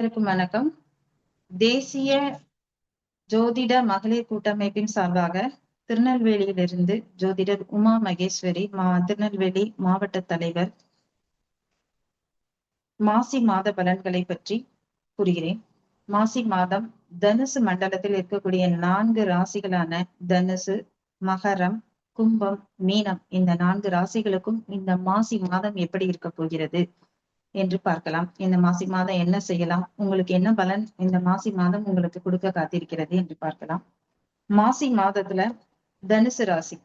அனைவருக்கும் வணக்கம். தேசிய ஜோதிட மகளிர் கூட்டமைப்பின் சார்பாக திருநெல்வேலியிலிருந்து ஜோதிடர் உமா மகேஸ்வரி மா திருநெல்வேலி மாவட்ட தலைவர் மாசி மாத பலன்களை பற்றி கூறுகிறேன். மாசி மாதம் தனுசு மண்டலத்தில் இருக்கக்கூடிய நான்கு ராசிகளான தனுசு மகரம் கும்பம் மீனம். இந்த நான்கு ராசிகளுக்கும் இந்த மாசி மாதம் எப்படி இருக்க போகிறது? என்று பார்க்கலாம். இந்த மாசி மாதம் என்ன செய்யலாம்? உங்களுக்கு என்ன பலன் இந்த மாசி மாதம் உங்களுக்கு கொடுக்க காத்திருக்கிறது என்று பார்க்கலாம். மாசி மாதத்துல தனுசு ராசி.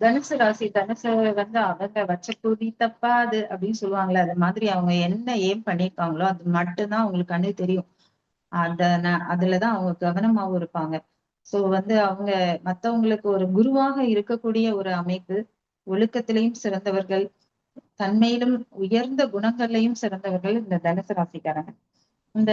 தனுசு ராசி தனுசு வந்து அவங்க வச்ச குதி தப்பாது அப்படின்னு சொல்லுவாங்களே அது மாதிரி அவங்க என்ன ஏம் பண்ணிருக்காங்களோ அது மட்டும்தான் அவங்களுக்கு கண்ணு தெரியும். அத அதுலதான் அவங்க கவனமாவும் இருப்பாங்க. சோ வந்து அவங்க மத்தவங்களுக்கு ஒரு குருவாக இருக்கக்கூடிய ஒரு அமைப்பு ஒழுக்கத்திலையும் சிறந்தவர்கள் தன்மையிலும் உயர்ந்த குணங்களையும் சிறந்தவர்கள் இந்த தனுசு ராசிக்காரங்க. இந்த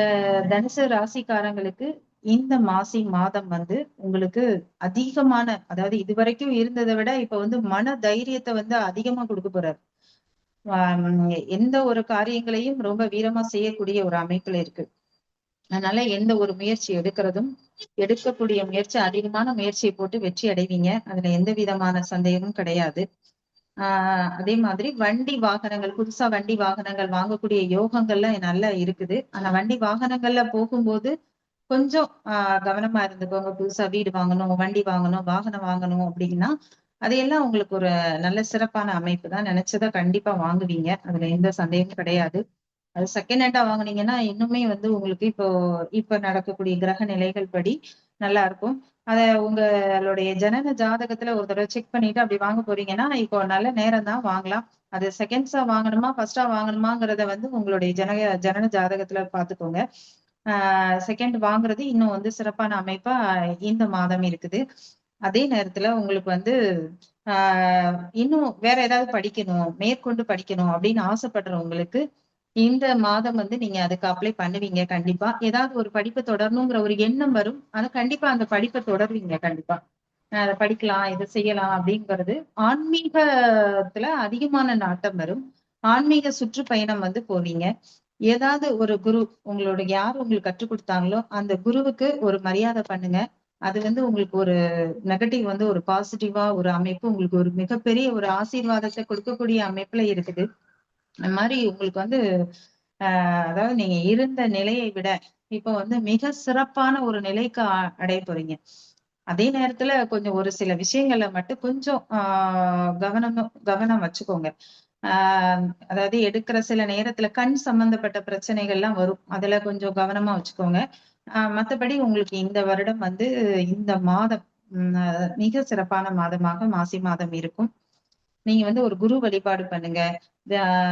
தனுசு ராசிக்காரங்களுக்கு இந்த மாசி மாதம் வந்து உங்களுக்கு அதிகமான அதாவது இதுவரைக்கும் இருந்ததை விட இப்ப வந்து மன தைரியத்தை வந்து அதிகமா கொடுக்க போறாரு. எந்த ஒரு காரியங்களையும் ரொம்ப வீரமா செய்யக்கூடிய ஒரு அமைப்புல இருக்கு. அதனால எந்த ஒரு முயற்சி எடுக்கிறதும் எடுக்கக்கூடிய முயற்சி அதிகமான முயற்சியை போட்டு வெற்றி அடைவீங்க. அதுல எந்த விதமான சந்தேகமும் கிடையாது. ஆஹ் அதே மாதிரி வண்டி வாகனங்கள் புதுசா வண்டி வாகனங்கள் வாங்கக்கூடிய யோகங்கள்லாம் நல்லா இருக்குது. ஆனா வண்டி வாகனங்கள்ல போகும்போது கொஞ்சம் ஆஹ் கவனமா இருந்துக்கோங்க. புதுசா வீடு வாங்கணும் வண்டி வாங்கணும் வாகனம் வாங்கணும் அப்படின்னா அதையெல்லாம் உங்களுக்கு ஒரு நல்ல சிறப்பான அமைப்பு தான். நினைச்சதை கண்டிப்பா வாங்குவீங்க. அதுல எந்த சந்தேகமும் கிடையாது. அது செகண்ட் ஹேண்டா வாங்குனீங்கன்னா இன்னுமே வந்து உங்களுக்கு இப்போ இப்ப நடக்கக்கூடிய கிரக நிலைகள் படி நல்லா இருக்கும். அத உங்களுடைய ஜனன ஜாதகத்துல ஒரு தடவை செக் பண்ணிட்டு அப்படி வாங்க போறீங்கன்னா இப்போ நல்ல நேரம் தான் வாங்கலாம். அது செகண்ட்ஸா வாங்கணுமா ஃபர்ஸ்டா வாங்கணுமாங்கிறத வந்து உங்களுடைய ஜனக ஜனன ஜாதகத்துல பாத்துக்கோங்க ஆஹ் செகண்ட் வாங்குறது இன்னும் வந்து சிறப்பான அமைப்பா இந்த மாதம் இருக்குது. அதே நேரத்துல உங்களுக்கு வந்து ஆஹ் இன்னும் வேற ஏதாவது படிக்கணும் மேற்கொண்டு படிக்கணும் அப்படின்னு ஆசைப்படுறவங்களுக்கு இந்த மாதம் வந்து நீங்க அதுக்கு அப்ளை பண்ணுவீங்க கண்டிப்பா. ஏதாவது ஒரு படிப்பை தொடரணுங்கிற ஒரு எண்ணம் வரும். ஆனா கண்டிப்பா அந்த படிப்பை தொடருவீங்க கண்டிப்பா. அதை படிக்கலாம் இதை செய்யலாம் அப்படிங்கிறது ஆன்மீகத்துல அதிகமான நாட்டம் வரும். ஆன்மீக சுற்றுப்பயணம் வந்து போவீங்க. ஏதாவது ஒரு குரு உங்களோட யார் உங்களுக்கு கற்றுக் கொடுத்தாங்களோ அந்த குருவுக்கு ஒரு மரியாதை பண்ணுங்க. அது வந்து உங்களுக்கு ஒரு நெகட்டிவ் வந்து ஒரு பாசிட்டிவா ஒரு அமைப்பு உங்களுக்கு ஒரு மிகப்பெரிய ஒரு ஆசீர்வாதத்தை கொடுக்கக்கூடிய அமைப்புல இருக்குது. இந்த மாதிரி உங்களுக்கு வந்து ஆஹ் அதாவது நீங்க இருந்த நிலையை விட இப்ப வந்து மிக சிறப்பான ஒரு நிலைக்கு அடைய போறீங்க. அதே நேரத்துல கொஞ்சம் ஒரு சில விஷயங்கள்ல மட்டும் கொஞ்சம் ஆஹ் கவனம் கவனம் வச்சுக்கோங்க. ஆஹ் அதாவது எடுக்கிற சில நேரத்துல கண் சம்பந்தப்பட்ட பிரச்சனைகள் எல்லாம் வரும். அதுல கொஞ்சம் கவனமா வச்சுக்கோங்க. ஆஹ் மத்தபடி உங்களுக்கு இந்த வருடம் வந்து இந்த மாதம் மிக சிறப்பான மாதமாக மாசி மாதம் இருக்கும். நீங்க வந்து ஒரு குரு வழிபாடு பண்ணுங்க.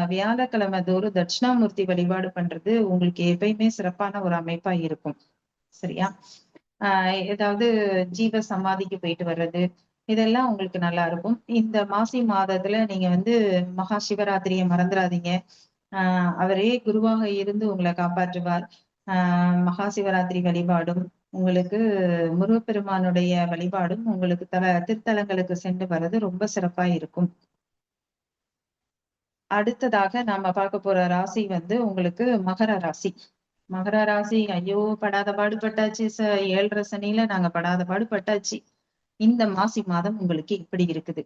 வியாழக்கிழமை தோறும் தட்சிணாமூர்த்தி வழிபாடு பண்றது உங்களுக்கு எப்பயுமே சிறப்பான ஒரு அமைப்பா இருக்கும். சரியா? ஆஹ் ஏதாவது ஜீவ சமாதிக்கு போயிட்டு வர்றது இதெல்லாம் உங்களுக்கு நல்லா இருக்கும். இந்த மாசி மாதத்துல நீங்க வந்து மகா சிவராத்திரியை மறந்துடாதீங்க. ஆஹ் அவரே குருவாக இருந்து உங்களை காப்பாற்றுவார். ஆஹ் மகா சிவராத்திரி வழிபாடும் உங்களுக்கு முருகப்பெருமானுடைய வழிபாடும் உங்களுக்கு தல திருத்தலங்களுக்கு சென்று வர்றது ரொம்ப சிறப்பா இருக்கும். அடுத்ததாக நாம பார்க்க போற ராசி வந்து உங்களுக்கு மகர ராசி. மகர ராசி ஐயோ படாத பாடுபட்டாச்சு ச ஏழரை சனியில நாங்க படாத பாடுபட்டாச்சு. இந்த மாசி மாதம் உங்களுக்கு இப்படி இருக்குது.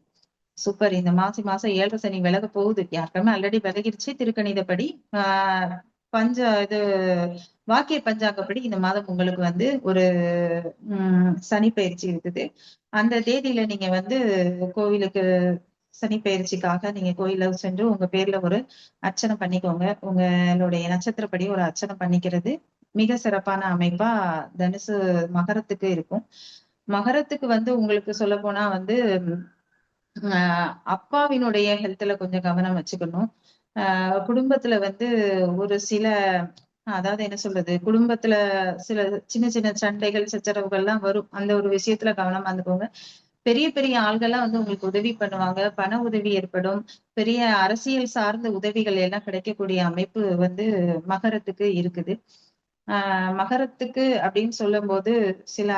சூப்பர். இந்த மாசி மாசம் ஏழரை சனி விலக போகுது. யாருக்குமே ஆல்ரெடி விலகிருச்சு திருக்கணிதப்படி ஆஹ் பஞ்ச இது வாக்கிய பஞ்சாங்கப்படி இந்த மாதம் உங்களுக்கு வந்து ஒரு உம் சனி பயிற்சி இருக்குது. அந்த தேதியில நீங்க வந்து கோவிலுக்கு சனி பயிற்சிக்காக நீங்க கோயில சென்று உங்க பேர்ல ஒரு அர்ச்சனை பண்ணிக்கோங்க. உங்களுடைய நட்சத்திரப்படி ஒரு அர்ச்சனை பண்ணிக்கிறது. மிக சிறப்பான அமைப்பா தனுசு மகரத்துக்கு இருக்கும். மகரத்துக்கு வந்து உங்களுக்கு சொல்ல போனா வந்து ஆஹ் அப்பாவினுடைய ஹெல்த்ல கொஞ்சம் கவனம் வச்சுக்கணும். ஆஹ் குடும்பத்துல வந்து ஒரு சில அதாவது என்ன சொல்றது குடும்பத்துல சில சின்ன சின்ன சண்டைகள் சச்சரவுகள் எல்லாம் வரும். அந்த ஒரு விஷயத்துல கவனமா இருந்துக்கோங்க. பெரிய பெரிய ஆள்கள்லாம் வந்து உங்களுக்கு உதவி பண்ணுவாங்க. பண உதவி ஏற்படும். பெரிய அரசியல் சார்ந்த உதவிகள் எல்லாம் கிடைக்கக்கூடிய அமைப்பு வந்து மகரத்துக்கு இருக்குது. ஆஹ் மகரத்துக்கு அப்படின்னு சொல்லும் போது சில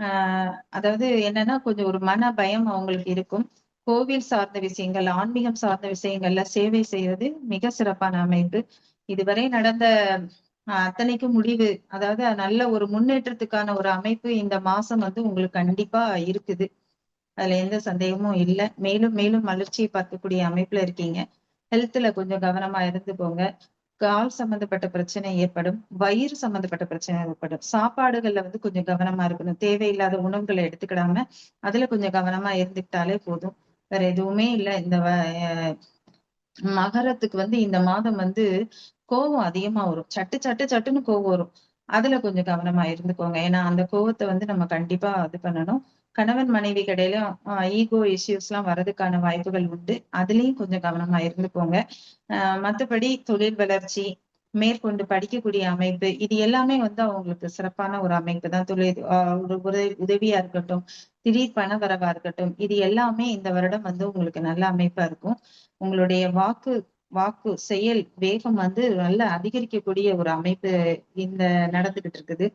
ஆஹ் அதாவது என்னன்னா கொஞ்சம் ஒரு மன பயம் அவங்களுக்கு இருக்கும். கோவில் சார்ந்த விஷயங்கள் ஆன்மீகம் சார்ந்த விஷயங்கள்ல சேவை செய்வது மிக சிறப்பான அமைப்பு. இதுவரை நடந்த அத்தனைக்கும் முடிவு அதாவது நல்ல ஒரு முன்னேற்றத்துக்கான ஒரு அமைப்பு இந்த மாசம் வந்து உங்களுக்கு கண்டிப்பா இருக்குது. அதுல எந்த சந்தேகமும் இல்லை. மேலும் மேலும் வளர்ச்சியை பார்க்கக்கூடிய அமைப்புல இருக்கீங்க. ஹெல்த்ல கொஞ்சம் கவனமா இருந்து போங்க. கால் சம்பந்தப்பட்ட பிரச்சனை ஏற்படும். வயிறு சம்பந்தப்பட்ட பிரச்சனை ஏற்படும். சாப்பாடுகள்ல வந்து கொஞ்சம் கவனமா இருக்கணும். தேவையில்லாத உணவுகளை எடுத்துக்கிடாம அதுல கொஞ்சம் கவனமா இருந்துக்கிட்டாலே போதும். வேற எதுவுமே இல்லை. இந்த மகரத்துக்கு வந்து இந்த மாதம் வந்து கோபம் அதிகமா வரும். சட்டு சட்டு சட்டுன்னு கோபம் வரும். அதுல கொஞ்சம் கவனமா இருந்துக்கோங்க. ஏன்னா அந்த கோபத்தை வந்து நம்ம கண்டிப்பா இது பண்ணணும். கணவன் மனைவி கடையிலும் ஈகோ இஷ்யூஸ் எல்லாம் வர்றதுக்கான வாய்ப்புகள் உண்டு. அதுலயும் கொஞ்சம் கவனமா இருந்துக்கோங்க. ஆஹ் மத்தபடி தொழில் வளர்ச்சி மேற்கொண்டு படிக்கக்கூடிய அமைப்பு இது எல்லாமே வந்து அவங்களுக்கு சிறப்பான ஒரு அமைப்பு தான். தொழில் ஒரு உதவி உதவியா இருக்கட்டும் திடீர் பண வரவா இருக்கட்டும் இது எல்லாமே இந்த வருடம் வந்து உங்களுக்கு நல்ல அமைப்பா இருக்கும். உங்களுடைய வாக்கு வாக்கு செயல் வேகம் வந்து நல்ல அதிகரிக்கக்கூடிய ஒரு அமைப்பு இந்த நடந்துகிட்டு இருக்குது.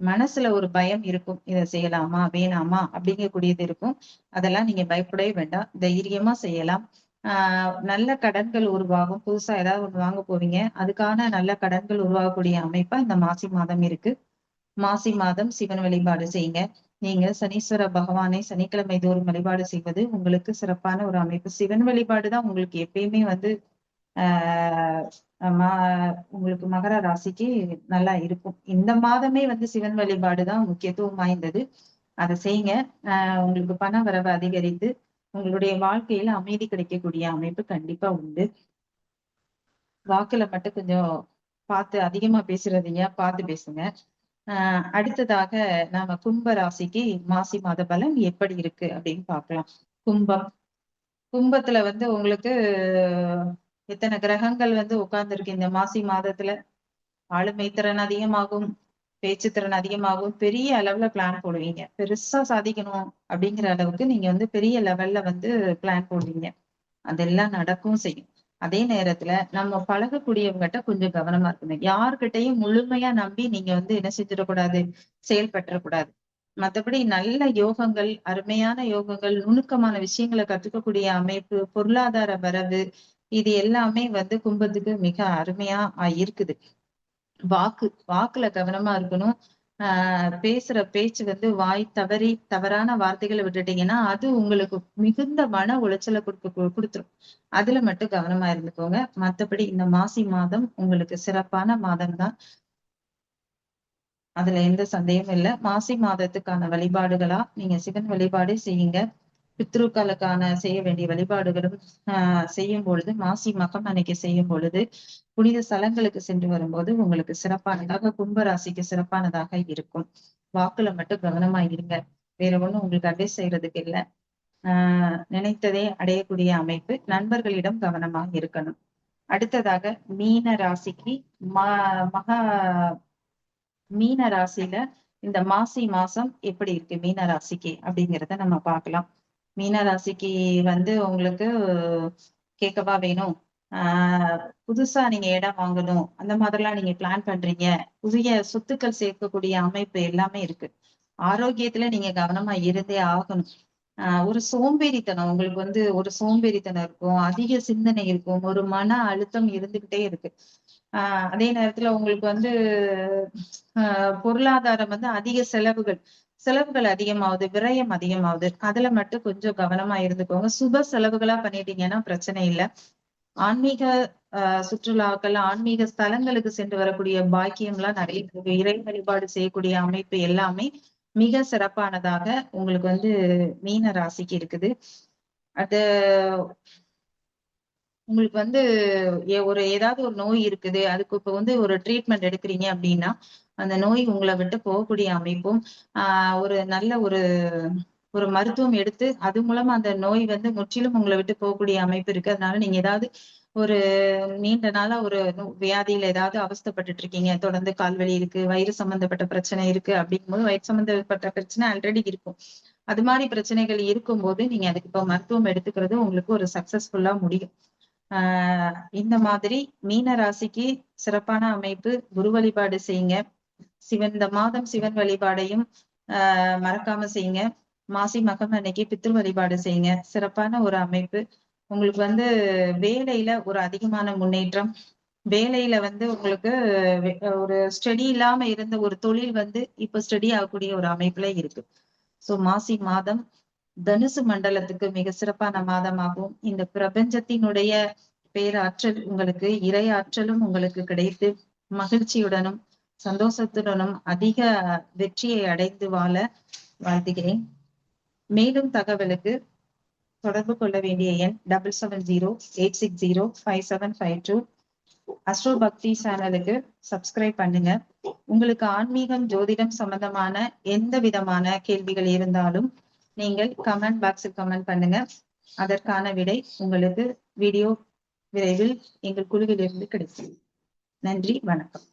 மனசுல ஒரு பயம் இருக்கும் இதை செய்யலாமா வேணாமா அப்படிங்கக்கூடியது இருக்கும். அதெல்லாம் நீங்க பயப்படவே வேண்டாம். தைரியமா செய்யலாம். ஆஹ் நல்ல கடன்கள் உருவாகும். புதுசா ஏதாவது ஒண்ணு வாங்க போவீங்க. அதுக்கான நல்ல கடன்கள் உருவாகக்கூடிய அமைப்பா இந்த மாசி மாதம் இருக்கு. மாசி மாதம் சிவன் வழிபாடு செய்யுங்க. நீங்க சனீஸ்வர பகவானை சனிக்கிழமை தோறும் வழிபாடு செய்வது உங்களுக்கு சிறப்பான ஒரு அமைப்பு. சிவன் வழிபாடு தான் உங்களுக்கு எப்பயுமே வந்து ஆஹ் உங்களுக்கு மகர ராசிக்கு நல்லா இருக்கும். இந்த மாதமே வந்து சிவன் வழிபாடு தான் முக்கியத்துவம் வாய்ந்தது. அதை செய்யுங்க. ஆஹ் உங்களுக்கு பண வரவு அதிகரித்து உங்களுடைய வாழ்க்கையில அமைதி கிடைக்கக்கூடிய அமைப்பு கண்டிப்பா உண்டு. வாக்குல மட்டும் கொஞ்சம் பார்த்து அதிகமா பேசுறதைய பார்த்து பேசுங்க. ஆஹ் அடுத்ததாக நாம கும்ப ராசிக்கு மாசி மாத பலன் எப்படி இருக்கு அப்படின்னு பார்க்கலாம். கும்பம். கும்பத்துல வந்து உங்களுக்கு எத்தனை கிரகங்கள் வந்து உட்கார்ந்துருக்கு இந்த மாசி மாதத்துல? ஆளுமை திறன் அதிகமாகும். பேச்சு திறன் அதிகமாகும் பெரிய அளவுல பிளான் போடுவீங்க. பெருசா சாதிக்கணும் அப்படிங்கிற அளவுக்கு நீங்க வந்து பெரிய லெவல்ல வந்து பிளான் போடுவீங்க. அதெல்லாம் நடக்கும் செய்யும். அதே நேரத்துல நம்ம பழகக்கூடியவங்ககிட்ட கொஞ்சம் கவனமா இருக்கணும். யாருக்கிட்டையும் முழுமையா நம்பி நீங்க வந்து என்ன செஞ்சிடக்கூடாது? செயல்பற்றக்கூடாது மற்றபடி நல்ல யோகங்கள் அருமையான யோகங்கள் நுணுக்கமான விஷயங்களை கத்துக்கக்கூடிய அமைப்பு பொருளாதார வரவு இது எல்லாமே வந்து கும்பத்துக்கு மிக அருமையா இருக்குது. வாக்கு வாக்குல கவனமா இருக்கணும். ஆஹ் பேசுற பேச்சு வந்து வாய் தவறி தவறான வார்த்தைகளை விட்டுட்டீங்கன்னா அது உங்களுக்கு மிகுந்த மன உளைச்சலை கொடுக்க கொடுத்துரும். அதுல மட்டும் கவனமா இருந்துக்கோங்க. மத்தபடி இந்த மாசி மாதம் உங்களுக்கு சிறப்பான மாதம் தான் அதுல எந்த சந்தேகமும் இல்லை. மாசி மாதத்துக்கான வழிபாடுகளா நீங்க சிவன் வழிபாடு செய்யுங்க. பித்ருக்களுக்கான செய்ய வேண்டிய வழிபாடுகளும் ஆஹ் செய்யும் பொழுது மாசி மகம் அன்னைக்கு செய்யும் பொழுது புனித ஸ்தலங்களுக்கு சென்று வரும்போது உங்களுக்கு சிறப்பானதாக கும்பராசிக்கு சிறப்பானதாக இருக்கும். வாக்குல மட்டும் கவனமா இருங்க. வேற ஒண்ணும் உங்களுக்கு அட்வைஸ் செய்யறதுக்கு இல்ல. ஆஹ் நினைத்ததே அடையக்கூடிய அமைப்பு நண்பர்களிடம் கவனமாக இருக்கணும். அடுத்ததாக மீன ராசிக்கு மா மகா மீன ராசியில இந்த மாசி மாசம் எப்படி இருக்கு? மீன ராசிக்கு அப்படிங்கிறத நம்ம பார்க்கலாம். மீன ராசிக்கு வந்து உங்களுக்கு கேட்கவா வேணும்? ஆஹ் புதுசா நீங்க இடம் வாங்கணும். அந்த மாதிரிலாம் நீங்க பிளான் பண்றீங்க. புதிய சொத்துக்கள் சேர்க்கக்கூடிய அமைப்பு எல்லாமே இருக்கு. ஆரோக்கியத்துல நீங்க கவனமா இருந்தே ஆகணும். ஆஹ் ஒரு சோம்பேறித்தனம். உங்களுக்கு வந்து ஒரு சோம்பேறித்தனம் இருக்கும். அதிக சிந்தனை இருக்கும். ஒரு மன அழுத்தம் இருந்துகிட்டே இருக்கு. ஆஹ் அதே நேரத்துல உங்களுக்கு வந்து ஆஹ் பொருளாதாரம் வந்து அதிக செலவுகள் செலவுகள் அதிகமாகுது விரயம் அதிகமாகுது அதுல மட்டும் கொஞ்சம் கவனமா இருந்துக்கோங்க. சுப செலவுகளா பண்ணிட்டீங்கன்னா பிரச்சனை இல்லை. ஆன்மீக ஆஹ் சுற்றுலாக்கள் ஆன்மீக ஸ்தலங்களுக்கு சென்று வரக்கூடிய பாக்கியம் எல்லாம் நிறைய இறை வழிபாடு செய்யக்கூடிய அமைப்பு எல்லாமே மிக சிறப்பானதாக உங்களுக்கு வந்து மீன ராசிக்கு இருக்குது. அது உங்களுக்கு வந்து ஒரு ஏதாவது ஒரு நோய் இருக்குது அதுக்கு இப்ப வந்து ஒரு ட்ரீட்மெண்ட் எடுக்கிறீங்க அப்படின்னா அந்த நோய் உங்களை விட்டு போகக்கூடிய அமைப்பும் ஆஹ் ஒரு நல்ல ஒரு ஒரு மருத்துவம் எடுத்து அது மூலமா அந்த நோய் வந்து முற்றிலும் உங்களை விட்டு போகக்கூடிய அமைப்பு இருக்கு. அதனால நீங்க ஏதாவது ஒரு நீண்ட நாளா ஒரு வியாதியில ஏதாவது அவஸ்தப்பட்டுட்டு இருக்கீங்க. தொடர்ந்து கால்வலி இருக்கு வயிறு சம்பந்தப்பட்ட பிரச்சனை இருக்கு அப்படிங்கும்போது வயிறு சம்பந்தப்பட்ட பிரச்சனை ஆல்ரெடி இருக்கும். அது மாதிரி பிரச்சனைகள் இருக்கும்போது நீங்க அதுக்கு இப்போ மருத்துவம் எடுத்துக்கிறது உங்களுக்கு ஒரு சக்சஸ்ஃபுல்லா முடியும். ஆஹ் இந்த மாதிரி மீன ராசிக்கு சிறப்பான அமைப்பு குரு வழிபாடு செய்யுங்க. சிவன் இந்த மாதம் சிவன் வழிபாடையும் ஆஹ் மறக்காம செய்யுங்க. மாசி மகம் அன்னைக்கு பித்ரு வழிபாடு செய்யுங்க. சிறப்பான ஒரு அமைப்பு. உங்களுக்கு வந்து வேலையில ஒரு அதிகமான முன்னேற்றம். வேலையில வந்து உங்களுக்கு ஒரு ஸ்டடி இல்லாம இருந்த ஒரு தொழில் வந்து இப்ப ஸ்டடி ஆகக்கூடிய ஒரு அமைப்புல இருக்கு. சோ மாசி மாதம் தனுசு மண்டலத்துக்கு மிக சிறப்பான மாதமாகும் இந்த பிரபஞ்சத்தினுடைய பேராற்றல் உங்களுக்கு இறை ஆற்றலும் உங்களுக்கு கிடைத்து மகிழ்ச்சியுடனும் சந்தோஷத்துடனும் அதிக வெற்றியை அடைந்து வாழ வாழ்த்துகிறேன். மேலும் தகவலுக்கு தொடர்பு கொள்ள வேண்டிய எண் double seven zero eight six zero five seven five two Astro Bhakti சேனலுக்கு சப்ஸ்கிரைப் பண்ணுங்க. உங்களுக்கு ஆன்மீகம் ஜோதிடம் சம்பந்தமான எந்த விதமான கேள்விகள் இருந்தாலும் நீங்கள் கமெண்ட் பாக்ஸில் கமெண்ட் பண்ணுங்க. அதற்கான விடை உங்களுக்கு வீடியோ விரைவில் எங்கள் குழுவிலிருந்து கிடைக்கும். நன்றி வணக்கம்.